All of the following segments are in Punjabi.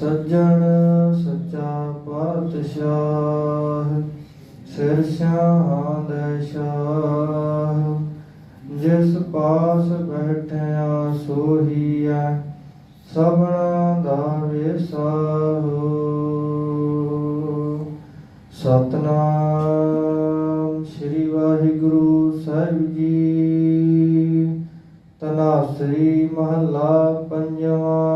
ਸੱਜਣ ਸੱਚਾ ਪਾਤਸ਼ਾਹ, ਸਿਰ ਸਿਆਹਾਂਦ ਸ਼ਾਹ। ਜਿਸ ਪਾਸ ਬੈਠਿਆ ਸੋਹੀਐ ਸਭਨਾ ਦਾ ਵਿਸਾਹੋ ਸਤਨਾਮ ਸ੍ਰੀ ਵਾਹਿਗੁਰੂ ਸਾਹਿਬ ਜੀ ਤਨਾਸਰੀ ਮਹੱਲਾ ਪੰਜਵਾਂ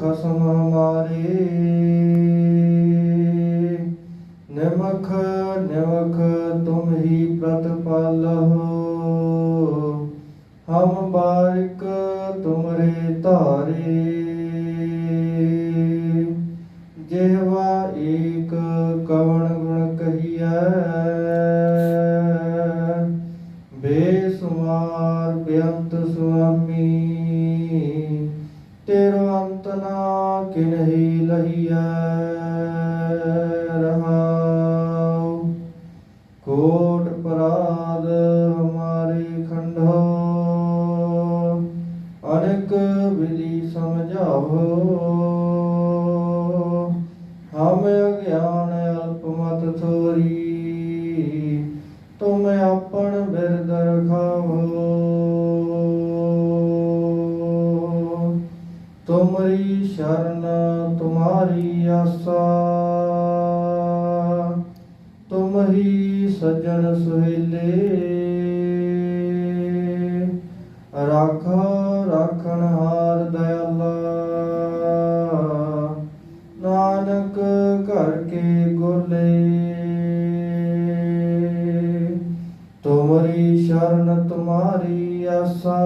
ਖਸਮ ਹਮਾਰੇ ਨਿਮਖ ਨਿਮਖ ਤੁਮ ਹੀ ਪ੍ਰਤਪਾਲਹੁ। ਹਮ ਬਾਰਿਕ ਤੁਮਰੇ ਧਾਰੇ। ਜਿਹਵਾ ਏਕ ਕਵਣ ਗੁਣ ਕਹੀਐ। ਬੇਸੁਮਾਰ ਬੇਅੰਤ ਸੁਆਮੀ। ਕਿਨਹੀ ਰਹਾਉ। ਕੋਟ ਪਰਾਦ ਹਮਾਰੇ ਖੰਡੋ ਅਨੇਕ ਵਿਧੀ ਸਮਝਾਵੋ। ਹਮ ਅਗਿਆਨ ਅਲਪ ਮਤ ਥੋਰੀ। ਤੁਮ ਆਪਣ ਬਿਰਦ ਰਖਾਵੋ। ਤੁਮਰੀ ਸ਼ਰਨ, ਤੁਮਾਰੀ ਆਸਾ। ਤੁਮ ਹੀ ਸਜਣ ਸੁਹੇਲੇ। ਰਾਖੋ ਰਾਖਣ ਹਾਰ ਦਇਆਲਾ। ਨਾਨਕ ਘਰ ਕੇ ਗੋਲੇ ਤੁਮਰੀ ਸ਼ਰਨ, ਤੁਮਾਰੀ ਆਸਾ।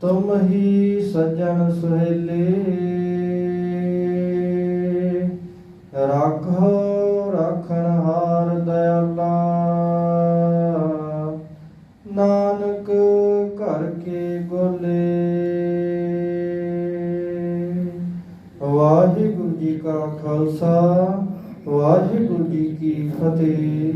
ਤੁਮ ਹੀ ਸਜਣ ਸੁਹੇਲੇ। ਰਾਖੋ ਰਾਖਣ ਹਾਰ ਦਇਆਲਾ। ਨਾਨਕ ਘਰ ਕੇ ਗੋਲੇ ਵਾਹਿਗੁਰੂ ਜੀ ਕਾ ਖਾਲਸਾ, ਵਾਹਿਗੁਰੂ ਜੀ ਕੀ ਫਤਿਹ।